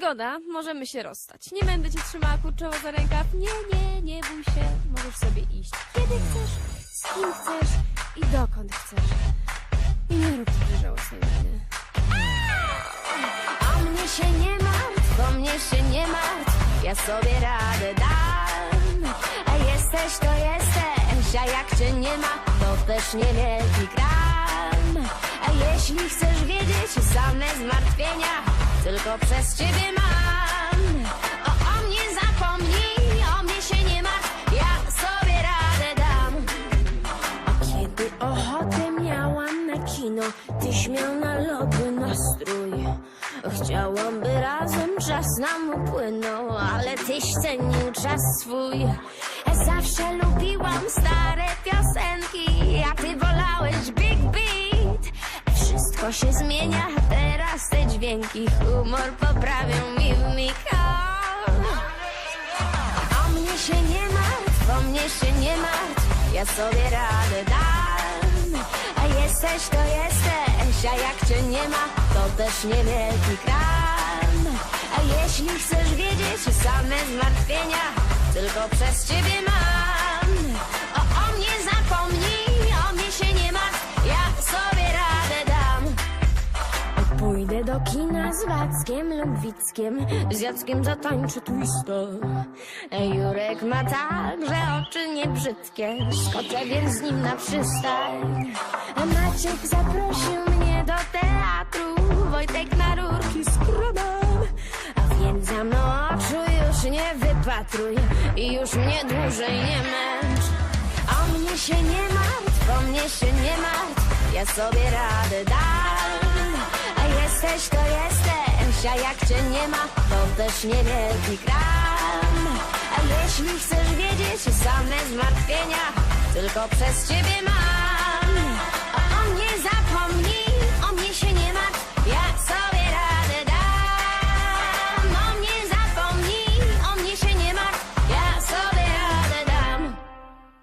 Zgoda, możemy się rozstać. Nie będę cię trzymała kurczowo za rękaw. Nie, nie, nie bój się. Możesz sobie iść. Kiedy chcesz, z kim chcesz i dokąd chcesz. I nie rób takiej żałosnej miny. O mnie się nie martw, o mnie się nie martw, ja sobie radę dam. A jesteś to jesteś, a jak cię nie ma, to też niewielki kram. A jeśli chcesz wiedzieć same zmartwienia, tylko przez ciebie mam. O, o mnie zapomnij, o mnie się nie martw, ja sobie radę dam. A kiedy ochotę miałam na kino, tyś miał na lody nastrój. Chciałam, by razem czas nam upłynął, ale tyś cenił czas swój. Zawsze lubiłam stare piosenki, a ty wolałeś Big Beat. Wszystko się zmienia, dźwięki, humor poprawią mi w mig. O mnie się nie martw, o mnie się nie martw, ja sobie radę dam. A jesteś to jesteś, a jak cię nie ma, to też niewielki kram. A jeśli chcesz wiedzieć same zmartwienia, tylko przez ciebie mam. Do kina z Wackiem lub Wickiem, z Jackiem zatańczę twista. Jurek ma tak, że oczy niebrzydkie, skoczę więc z nim na przystań. Maciek zaprosił mnie do teatru, Wojtek na rurki z krabem. A więc za mną oczu już nie wypatruj i już mnie dłużej nie męcz. O mnie się nie martw, o mnie się nie martw, ja sobie radę dam. Jesteś to jesteś, a jak cię nie ma, to też niewielki kram. A jeśli chcesz wiedzieć same zmartwienia, tylko przez ciebie mam.